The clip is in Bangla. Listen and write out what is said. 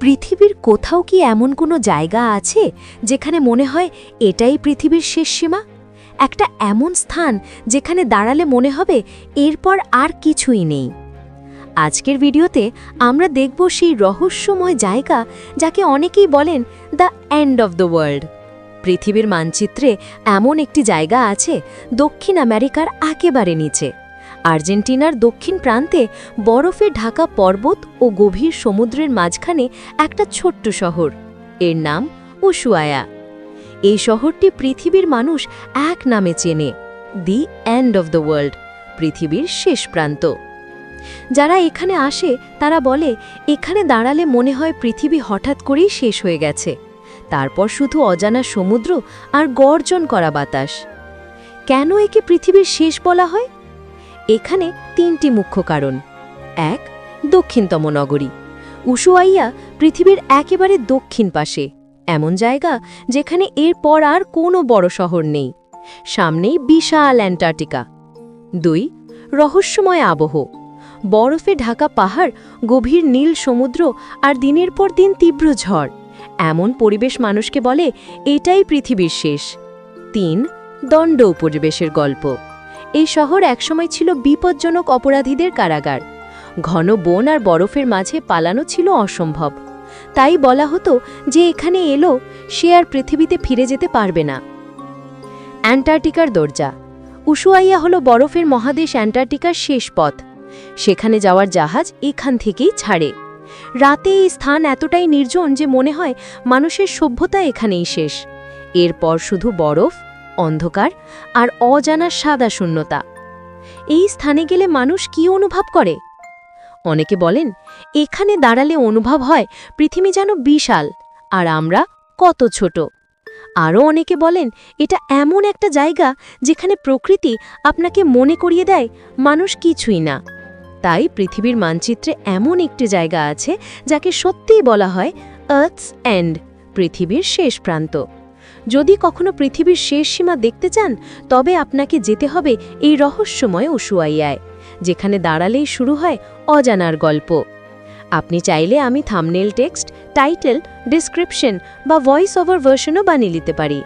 পৃথিবীর কোথাও কি এমন কোনো জায়গা আছে যেখানে মনে হয় এটাই পৃথিবীর শেষ সীমা? একটা এমন স্থান যেখানে দাঁড়ালে মনে হবে এরপর আর কিছুই নেই। আজকের ভিডিওতে আমরা দেখব সেই রহস্যময় জায়গা যাকে অনেকেই বলেন the end of the world পৃথিবীর মানচিত্রে এমন একটি জায়গা আছে দক্ষিণ আমেরিকার একেবারে নিচে। আর্জেন্টিনার দক্ষিণ প্রান্তে বরফে ঢাকা পর্বত ও গভীর সমুদ্রের মাঝখানে একটা ছোট্ট শহর। এর নাম উশুয়ায়া। এই শহরটি পৃথিবীর মানুষ এক নামে চেনে, the end of the world পৃথিবীর শেষ প্রান্ত। যারা এখানে আসে, তারা বলে, এখানে দাঁড়ালে মনে হয় পৃথিবী হঠাৎ করেই শেষ হয়ে গেছে। তারপর শুধু অজানা সমুদ্র আর গর্জন করা বাতাস। কেন একে পৃথিবীর শেষ বলা হয়? এখানে তিনটি মুখ্য কারণ। এক, দক্ষিণতম নগরী। উশুয়াইয়া পৃথিবীর একেবারে দক্ষিণ পাশে, এমন জায়গা যেখানে এরপর আর কোনো বড় শহর নেই। সামনেই বিশাল অ্যান্টার্কটিকা। দুই, রহস্যময় আবহ। বরফে ঢাকা পাহাড়, গভীর নীল সমুদ্র আর দিনের পর দিন তীব্র ঝড়। এমন পরিবেশ মানুষকে বলে, এটাই পৃথিবীর শেষ। তিন, দণ্ড উপরিবেশের গল্প। এই শহর একসময় ছিল বিপজ্জনক অপরাধীদের কারাগার। ঘন বন আর বরফের মাঝে পালানো ছিল অসম্ভব। তাই বলা হতো যে এখানে এলো, সে আর পৃথিবীতে ফিরে যেতে পারবে না। অ্যান্টার্কটিকার দরজা। উশুয়াইয়া হল বরফের মহাদেশ অ্যান্টার্কটিকার শেষ পথ। সেখানে যাওয়ার জাহাজ এখান থেকেই ছাড়ে। রাতে এই স্থান এতটাই নির্জন যে মনে হয় মানুষের সভ্যতা এখানেই শেষ। এরপর শুধু বরফ অন্ধকার আর অজানা সাদা শূন্যতা। এই স্থানে গেলে মানুষ কি অনুভব করে? অনেকে বলেন, এখানে দাঁড়ালে অনুভব হয় পৃথিবী যেন বিশাল আর আমরা কত ছোট। আরও অনেকে বলেন, এটা এমন একটা জায়গা যেখানে প্রকৃতি আপনাকে মনে করিয়ে দেয় মানুষ কিছুই না। তাই পৃথিবীর মানচিত্রে এমন একটি জায়গা আছে যাকে সত্যিই বলা হয় আর্থস এন্ড পৃথিবীর শেষ প্রান্ত। যদি কখনো পৃথিবীর শেষ সীমা দেখতে চান, তবে আপনাকে যেতে হবে এই রহস্যময় উশুয়াইয়ায় যেখানে দাঁড়ালেই শুরু হয় অজানার গল্প। আপনি চাইলে আমি থামনেল টেক্সট, টাইটেল, ডিসক্রিপশন বা ভয়েস ওভার ভার্সনও বানিয়ে নিতে পারি।